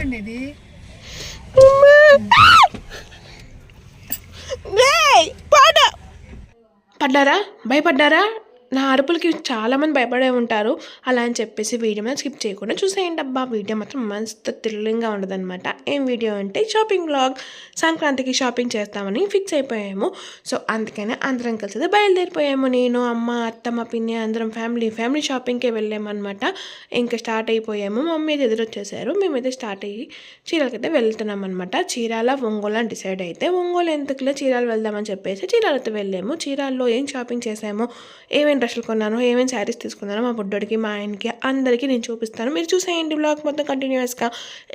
ఏంటండి ఇది. పడ్డారా? భయపడ్డారా? నా అరుపులకి చాలామంది భయపడే ఉంటారు. అలా అని చెప్పేసి వీడియో మీద స్కిప్ చేయకుండా చూసేయండి అబ్బా. వీడియో మాత్రం మస్తు థ్రిల్లింగ్గా ఉండదన్నమాట. ఏం వీడియో అంటే షాపింగ్ బ్లాగ్ సంక్రాంతికి షాపింగ్ చేస్తామని ఫిక్స్ అయిపోయాము. సో అందుకనే అందరం కలిసి అయితే బయలుదేరిపోయాము. నేను అమ్మ అత్త మా పిన్ని అందరం ఫ్యామిలీ ఫ్యామిలీ షాపింగ్కే వెళ్ళామన్నమాట. ఇంకా స్టార్ట్ అయిపోయాము. మమ్మీ అయితే ఎదురొచ్చేసారు. మేమైతే స్టార్ట్ అయ్యి చీరలకైతే వెళ్తున్నాం అనమాట చీరాల ఒంగోలు అని డిసైడ్ అయితే ఒంగోలు ఎందుకులే చీరాలు వెళ్దామని చెప్పేసి చీరాలతో వెళ్ళాము. చీరాల్లో ఏం షాపింగ్ చేసాము? ఏమేమి డ్రెస్సులు కొన్నాను ఏమేమి శారీస్ తీసుకున్నాను మా బుడ్డోడికి మా ఆయనకి అందరికీ నేను చూపిస్తాను. మీరు చూసేయండి బ్లాగ్ మొత్తం కంటిన్యూస్గా.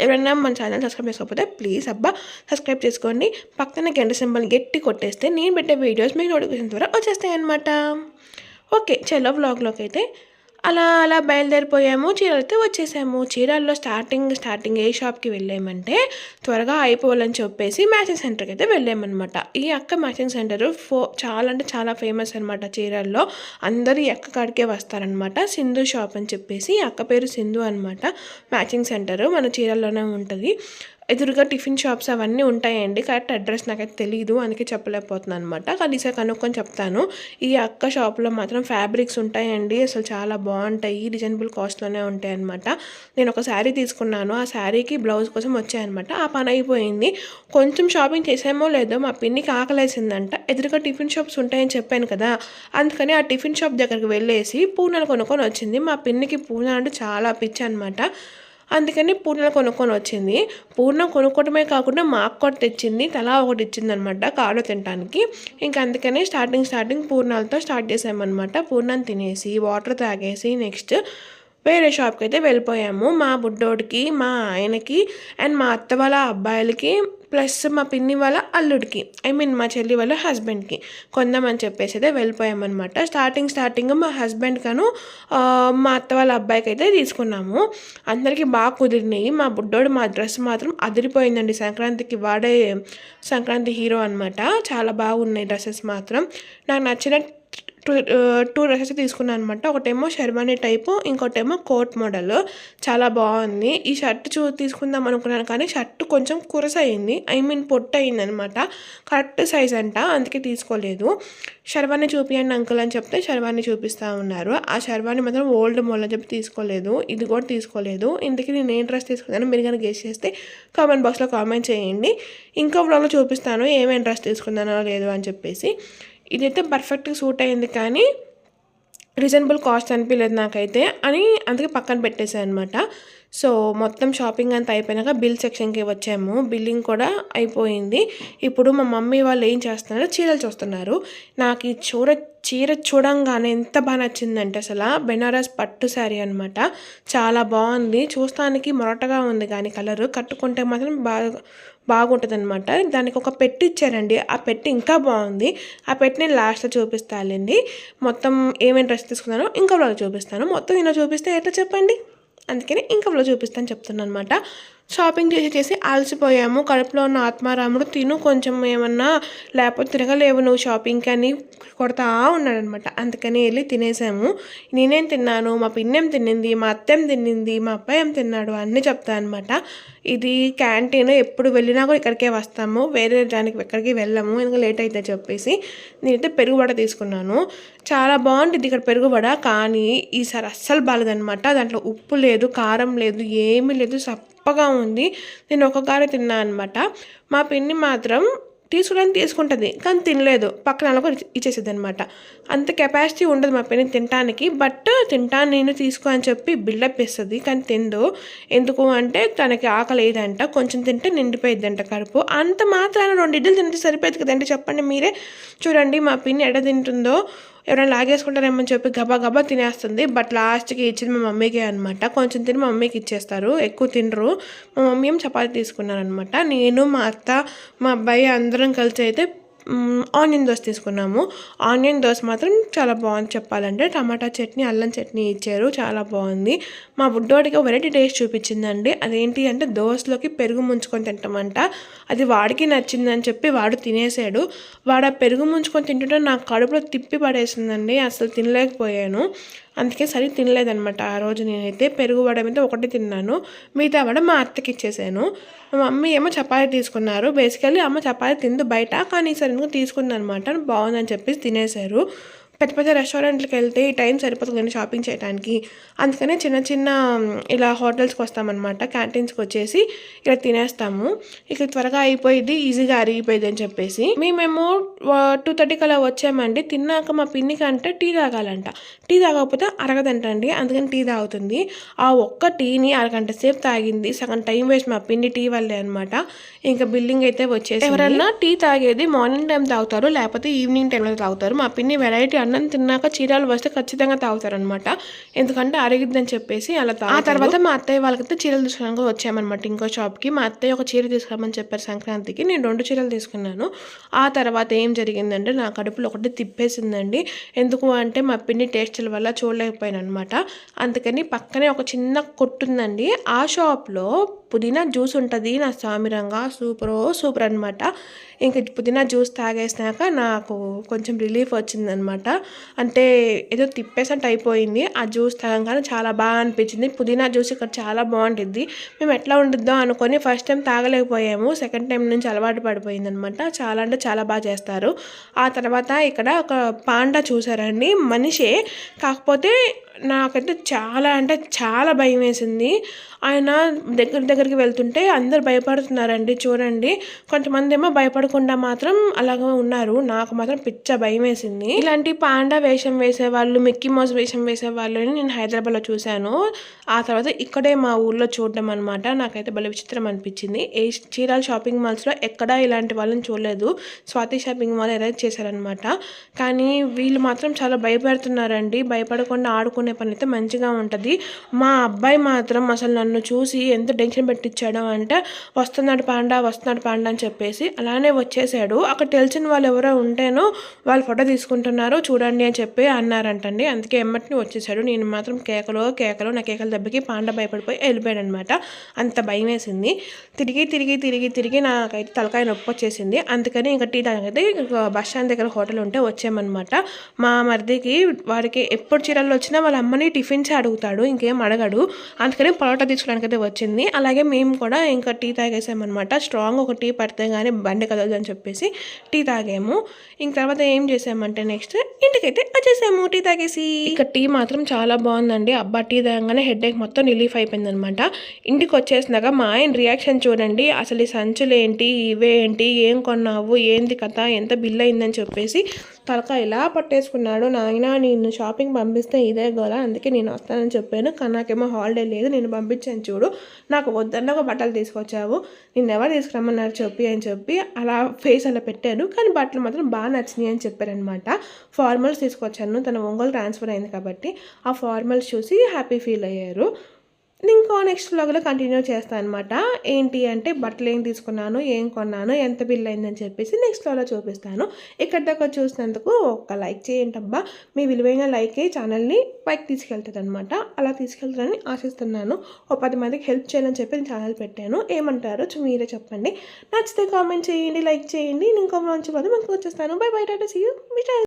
ఎవరైనా మన ఛానల్ సబ్స్క్రైబ్ చేసుకోకపోతే ప్లీజ్ అబ్బా సబ్స్క్రైబ్ చేసుకోండి. పక్కన గంట సింబల్ గట్టి కొట్టేస్తే నేను పెట్టే వీడియోస్ మీకు నోటిఫికేషన్ ద్వారా వచ్చేస్తాయి అనమాట ఓకే చలో బ్లాగ్లోకి అయితే అలా అలా బయలుదేరిపోయాము. చీరలతో వచ్చేసాము. చీరల్లో స్టార్టింగ్ స్టార్టింగ్ ఏ షాప్కి వెళ్ళామంటే త్వరగా అయిపోవాలని చెప్పేసి మ్యాచింగ్ సెంటర్కి అయితే వెళ్ళామన్నమాట. ఈ అక్క మ్యాచింగ్ సెంటర్ ఫో చాలా అంటే చాలా ఫేమస్ అనమాట చీరల్లో. అందరూ ఈ అక్క కాడికే వస్తారనమాట సింధు షాప్ అని చెప్పేసి అక్క పేరు సింధు అనమాట మ్యాచింగ్ సెంటర్ మన చీరల్లోనే ఉంటుంది. ఎదురుగా టిఫిన్ షాప్స్ అవన్నీ ఉంటాయండి. కరెక్ట్ అడ్రస్ నాకైతే తెలియదు అందుకే చెప్పలేకపోతున్నాను అనమాట కానీ ఈసారి కనుక్కొని చెప్తాను. ఈ అక్క షాప్లో మాత్రం ఫ్యాబ్రిక్స్ ఉంటాయండి. అసలు చాలా బాగుంటాయి. రీజనబుల్ కాస్ట్లోనే ఉంటాయి అనమాట నేను ఒక శారీ తీసుకున్నాను. ఆ శారీకి బ్లౌజ్ కోసం వచ్చాయన్నమాట. ఆ పని అయిపోయింది. కొంచెం షాపింగ్ చేసామో లేదో మా పిన్నికి ఆకలేసిందంట. ఎదురుగా టిఫిన్ షాప్స్ ఉంటాయని చెప్పాను కదా. అందుకని ఆ టిఫిన్ షాప్ దగ్గరికి వెళ్ళేసి పూనలు కొనుక్కొని వచ్చింది. మా పిన్నికి పూన అంటే చాలా పిచ్చి అనమాట అందుకని పూర్ణాలు కొనుక్కొని వచ్చింది. పూర్ణం కొనుక్కోవటమే కాకుండా మాకు కూడా తెచ్చింది. తలా ఒకటి ఇచ్చింది అనమాట కాడు తినడానికి ఇంకా అందుకనే స్టార్టింగ్ స్టార్టింగ్ పూర్ణాలతో స్టార్ట్ చేసామన్నమాట పూర్ణం తినేసి వాటర్ తాగేసి నెక్స్ట్ వేరే షాప్కి అయితే వెళ్ళిపోయాము. మా బుడ్డోడికి మా ఆయనకి అండ్ మా అత్త వాళ్ళ అబ్బాయిలకి ప్లస్ మా పిన్ని వాళ్ళ అల్లుడికి ఐ మీన్ మా చెల్లి వాళ్ళ హస్బెండ్కి కొందామని చెప్పేసి అయితే వెళ్ళిపోయామన్నమాట. స్టార్టింగ్ స్టార్టింగ్ మా హస్బెండ్ కను మా అత్త వాళ్ళ అబ్బాయికి అయితే తీసుకున్నాము. అందరికీ బాగా కుదిరినాయి. మా బుడ్డోడు మా డ్రెస్ మాత్రం అదిరిపోయిందండి. సంక్రాంతికి వాడే సంక్రాంతి హీరో అనమాట చాలా బాగున్నాయి డ్రెస్సెస్ మాత్రం. నాకు నచ్చిన టూ టూ డ్రెస్సెస్ తీసుకున్నాను అనమాట ఒకటేమో షెర్వానీ టైపు ఇంకోటేమో కోట్ మోడల్. చాలా బాగుంది. ఈ షర్ట్ చూ తీసుకుందాం అనుకున్నాను కానీ షర్ట్ కొంచెం కురస అయింది ఐ మీన్ పొట్టు అయింది అనమాట కరెక్ట్ సైజ్ అంట అందుకే తీసుకోలేదు. షర్వాణి చూపియండి అంకుల్ అని చెప్తే షర్వాణి చూపిస్తూ ఉన్నారు. ఆ షర్వాణి మాత్రం ఓల్డ్ మోడల్ అని చెప్పి తీసుకోలేదు. ఇది కూడా తీసుకోలేదు. ఇందుకే నేను ఏ డ్రెస్ తీసుకున్నాను మీరు కానీ గెస్ట్ చేస్తే కామెంట్ బాక్స్లో కామెంట్ చేయండి. ఇంకో బ్లాగ్లో చూపిస్తాను ఏమేమి డ్రెస్ తీసుకున్నానో లేదు అని చెప్పేసి. ఇదైతే పర్ఫెక్ట్గా సూట్ అయింది కానీ రీజనబుల్ కాస్ట్ అనిపించలేదు నాకైతే అని అందుకే పక్కన పెట్టేశాను అనమాట సో మొత్తం షాపింగ్ అంతా అయిపోయినాక బిల్ సెక్షన్కి వచ్చాము. బిల్లింగ్ కూడా అయిపోయింది. ఇప్పుడు మా మమ్మీ వాళ్ళు ఏం చేస్తున్నారు చీరలు చూస్తున్నారు. నాకు ఈ చూడ చీర చూడంగానే ఎంత బాగా నచ్చిందంటే అసలు బెనారస్ పట్టు శారీ అనమాట చాలా బాగుంది. చూస్తానికి మొరటగా ఉంది కానీ కలరు. కట్టుకుంటే మాత్రం బాగా బాగుంటుంది అనమాట దానికి ఒక పెట్టి ఇచ్చారండి. ఆ పెట్టి ఇంకా బాగుంది. ఆ పెట్టి నేను లాస్ట్లో చూపిస్తానండి మొత్తం ఏమేమి డ్రెస్ తీసుకున్నానో ఇంకా వ్లాగ్ చూపిస్తాను. మొత్తం నేను చూపిస్తే ఎట్లా చెప్పండి? అందుకని ఇంకా వ్లాగ్ చూపిస్తాను చెప్తున్నాను అనమాట షాపింగ్ చేసి చేసి అలసిపోయాము. కడుపులో ఉన్న ఆత్మారాముడు తిను కొంచెం ఏమన్నా లేకపోతే తిరగలేవు నువ్వు షాపింగ్కి అని కొడతా ఉన్నాడనమాట అందుకని వెళ్ళి తినేసాము. నేనేం తిన్నాను? మా పిన్నేం తిన్నింది? మా అత్తేం తిన్నింది? మా అబ్బాయి ఏం తిన్నాడు? అన్నీ చెప్తా అనమాట ఇది క్యాంటీన్ ఎప్పుడు వెళ్ళినా కూడా ఇక్కడికే వస్తాము. వేరే దానికి ఎక్కడికి వెళ్ళాము. ఎందుకంటే లేట్ అయితే చెప్పేసి నేనైతే పెరుగుబడ తీసుకున్నాను. చాలా బాగుంటుంది ఇక్కడ పెరుగుబడ కానీ ఈసారి అస్సలు బాగాలేదనమాట దాంట్లో ఉప్పు లేదు కారం లేదు ఏమీ లేదు. సప్పగా ఉంది. నేను ఒక గారె తిన్నా అనమాట మా పిన్ని మాత్రం తీసుకోవడానికి తీసుకుంటుంది కానీ తినలేదు. పక్కన వాళ్ళకు ఇచ్చేసేది అనమాట అంత కెపాసిటీ ఉండదు మా పిన్ని తినడానికి బట్ తింటాను నేను తీసుకో అని చెప్పి బిల్డప్ ఇస్తుంది కానీ తిందు ఎందుకు అంటే తనకి ఆకలి కొంచెం తింటే నిండిపోయిద్దంట కడుపు. అంత మాత్రాన రెండు ఇడ్లు తింటే సరిపోయేది కదండి చెప్పండి మీరే. చూడండి మా పిన్ని ఎడ తింటుందో. ఎవరైనా లాగేసుకుంటారేమని చెప్పి గబా గబా తినేస్తుంది. బట్ లాస్ట్కి ఇచ్చింది మా మమ్మీకే అనమాట కొంచెం తిని మా మమ్మీకి ఇచ్చేస్తారు. ఎక్కువ తినరు. మా మమ్మీ ఏం చపాతీ తీసుకున్నారనమాట నేను మా అత్త మా అబ్బాయి అందరం కలిసి అయితే ఆనియన్ దోశ తీసుకున్నాము. ఆనియన్ దోశ మాత్రం చాలా బాగుంది చెప్పాలంటే. టమాటా చట్నీ అల్లం చట్నీ ఇచ్చారు. చాలా బాగుంది. మా బుడ్డోడికి వెరైటీ టేస్ట్ చూపించిందండి. అదేంటి అంటే దోశలోకి పెరుగు ముంచుకొని తింటామంట. అది వాడికి నచ్చిందని చెప్పి వాడు తినేసాడు. వాడు ఆ పెరుగు ముంచుకొని తింటుంటే నాకు కడుపులో తిప్పి పడేసిందండి. అసలు తినలేకపోయాను. అందుకే సరి తినలేదనమాట ఆ రోజు నేనైతే పెరుగు వడ మీద ఒకటి తిన్నాను. మిగతా వడ మా అత్తకి ఇచ్చేసాను. మా మమ్మీ ఏమో చపాతీ తీసుకున్నారు. బేసికల్లీ అమ్మ చపాతీ తిందు బయట కానీ సరిగ్గా తీసుకుందనమాట బాగుందని చెప్పేసి తినేశారు. పెద్ద పెద్ద రెస్టారెంట్లకు వెళ్తే ఈ టైం సరిపోతుంది షాపింగ్ చేయడానికి అందుకనే చిన్న చిన్న ఇలా హోటల్స్కి వస్తామన్నమాట. క్యాంటీన్స్కి వచ్చేసి ఇలా తినేస్తాము. ఇక త్వరగా అయిపోయింది ఈజీగా అరిగిపోయింది అని చెప్పేసి. మేమేమో టూ థర్టీకి అలా వచ్చామండి. తిన్నాక మా పిన్నికి అంటే టీ తాగాలంట. టీ తాగకపోతే అరగదంటండి. అందుకని టీ తాగుతుంది. ఆ ఒక్క టీని అరగంట సేపు తాగింది. సగం టైం వేస్ట్ మా పిన్ని టీ వల్లే అనమాట ఇంకా బిల్డింగ్ అయితే వచ్చేసి ఎవరన్నా టీ తాగేది మార్నింగ్ టైం తాగుతారు లేకపోతే ఈవినింగ్ టైంలో తాగుతారు. మా పిన్ని వెరైటీ అన్నం తిన్నాక చీరాలు వస్తే ఖచ్చితంగా తాగుతారు అనమాట ఎందుకంటే అరిగిద్దని చెప్పేసి అలా తా ఆ తర్వాత మా అత్తయ్య వాళ్ళకైతే చీరలు తీసుకోవడానికి వచ్చామన్నమాట ఇంకో షాప్కి. మా అత్తయ్య ఒక చీర తీసుకురామని చెప్పారు సంక్రాంతికి. నేను రెండు చీరలు తీసుకున్నాను. ఆ తర్వాత ఏం జరిగిందంటే నా కడుపులో ఒకటి తిప్పేసిందండి. ఎందుకు అంటే మా పిన్ని టేస్ట్ టేస్టుల వల్ల చూడలేకపోయాను అనమాట అందుకని పక్కనే ఒక చిన్న కొట్టుందండి. ఆ షాప్లో పుదీనా జ్యూస్ ఉంటుంది నా సామిరంగా సూపర్ సూపర్ అనమాట ఇంకా పుదీనా జ్యూస్ తాగేసినాక నాకు కొంచెం రిలీఫ్ వచ్చిందనమాట అంటే ఏదో తిప్పేసినట్టు అయిపోయింది ఆ జ్యూస్ తాగంగానే చాలా బాగా అనిపించింది. పుదీనా జ్యూస్ ఇక్కడ చాలా బాగుంటుంది మేము ఎట్లా ఉంటుందో అనుకొని ఫస్ట్ టైం తాగలేకపోయాము సెకండ్ టైం నుంచి అలవాటు పడిపోయింది అనమాట చాలా అంటే చాలా బాగా చేస్తారు. ఆ తర్వాత ఇక్కడ ఒక పాండా చూసారండి మనిషే. కాకపోతే నాకైతే చాలా అంటే చాలా భయం వేసింది ఆయన దగ్గర దగ్గరికి వెళ్తుంటే అందరు భయపడుతున్నారండి చూడండి. కొంతమంది ఏమో భయపడకుండా మాత్రం అలాగే ఉన్నారు. నాకు మాత్రం పిచ్చ భయం వేసింది ఇలాంటి పాండా వేషం వేసే వాళ్ళు మిక్కీ మౌస్ వేషం వేసే వాళ్ళని నేను హైదరాబాద్లో చూశాను. ఆ తర్వాత ఇక్కడే మా ఊర్లో చూడడం అనమాట నాకైతే భలే విచిత్రం అనిపించింది. ఏ చీరాల షాపింగ్ మాల్స్లో ఎక్కడా ఇలాంటి వాళ్ళని చూడలేదు. స్వాతి షాపింగ్ మాల్ అరేంజ్ చేశారనమాట కానీ వీళ్ళు మాత్రం చాలా భయపెడుతున్నారండి. భయపడకుండా చేసుకునే పని అయితే మంచిగా ఉంటుంది. మా అబ్బాయి మాత్రం అసలు నన్ను చూసి ఎంత టెన్షన్ పెట్టించాడు అంటే వస్తున్నాడు పాండా వస్తున్నాడు పాండా అని చెప్పేసి అలానే వచ్చేసాడు. అక్కడ తెలిసిన వాళ్ళు ఎవరో ఉంటేనో వాళ్ళు ఫోటో తీసుకుంటున్నారు చూడండి అని చెప్పి అన్నారంటండి. అందుకే ఎమ్మటిని వచ్చేసాడు. నేను మాత్రం కేకలో కేకలో నా కేకల దెబ్బకి పాండా భయపడిపోయి వెళ్ళిపోయాడు అనమాట అంత భయం వేసింది. తిరిగి తిరిగి తిరిగి తిరిగి నాకైతే తలకాయ నొప్పి వచ్చేసింది. అందుకని ఇంకా టీ తాగైతే బస్ స్టాండ్ దగ్గర హోటల్ ఉంటే వచ్చామన్నమాట. మా మరిదికి వారికి ఎప్పుడు చీరలు వచ్చినా వాళ్ళ అమ్మని టిఫిన్స్ అడుగుతాడు ఇంకేం అడగడు. అందుకని పరోటా తీసుకోవడానికి అయితే వచ్చింది. అలాగే మేము కూడా ఇంకా టీ తాగేసామన్నమాట. స్ట్రాంగ్ ఒక టీ పడితే కానీ బండి కదలదు అని చెప్పేసి టీ తాగాము. ఇంక తర్వాత ఏం చేసామంటే నెక్స్ట్ ఇంటికైతే వచ్చేసాము టీ తాగేసి. ఇక టీ మాత్రం చాలా బాగుందండి. అబ్బా టీ తాగగానే హెడ్ ఏక్ మొత్తం రిలీఫ్ అయిపోయింది అనమాట ఇంటికి వచ్చేసినాక మా ఆయన రియాక్షన్ చూడండి. అసలు ఈ సంచులు ఏంటి ఇవే ఏంటి ఏం కొన్నావు ఏంది కథ ఎంత బిల్ అయిందని చెప్పేసి తలక ఇలా పట్టేసుకున్నాడు నాయన నేను షాపింగ్ పంపిస్తే ఇదే గోల అందుకే నేను వస్తానని చెప్పాను. కానీ నాకేమో హాలిడే లేదు నేను పంపించాను చూడు. నాకు వద్దన్న ఒక బట్టలు తీసుకొచ్చావు. నేను ఎవరు తీసుకురమ్మన్నారు చెప్పి అని చెప్పి అలా ఫేస్ అలా పెట్టాను. కానీ బట్టలు మాత్రం బాగా నచ్చినాయి అని చెప్పారనమాట ఫార్మల్స్ తీసుకొచ్చాను. తన ఒంగోలు ట్రాన్స్ఫర్ అయింది కాబట్టి ఆ ఫార్మల్స్ చూసి హ్యాపీ ఫీల్ అయ్యారు. ఇంకో నెక్స్ట్ వ్లాగ్లో కంటిన్యూ చేస్తాను అనమాట ఏంటి అంటే బట్టలు ఏం తీసుకున్నాను ఏం కొన్నాను ఎంత బిల్ అయిందని చెప్పేసి నెక్స్ట్ వ్లాగ్లో చూపిస్తాను. ఇక్కడ దాకా చూసినందుకు ఒక లైక్ చేయండి అబ్బా. మీ విలువైన లైకే ఛానల్ని పైకి తీసుకెళ్తుంది అనమాట అలా తీసుకెళ్తారని ఆశిస్తున్నాను. ఓ పది మందికి హెల్ప్ చేయాలని చెప్పి నేను ఛానల్ పెట్టాను. ఏమంటారో మీరే చెప్పండి. నచ్చితే కామెంట్ చేయండి లైక్ చేయండి. ఇంకో మంచి పది మనకు వచ్చేస్తాను. Bye bye tata see you. Me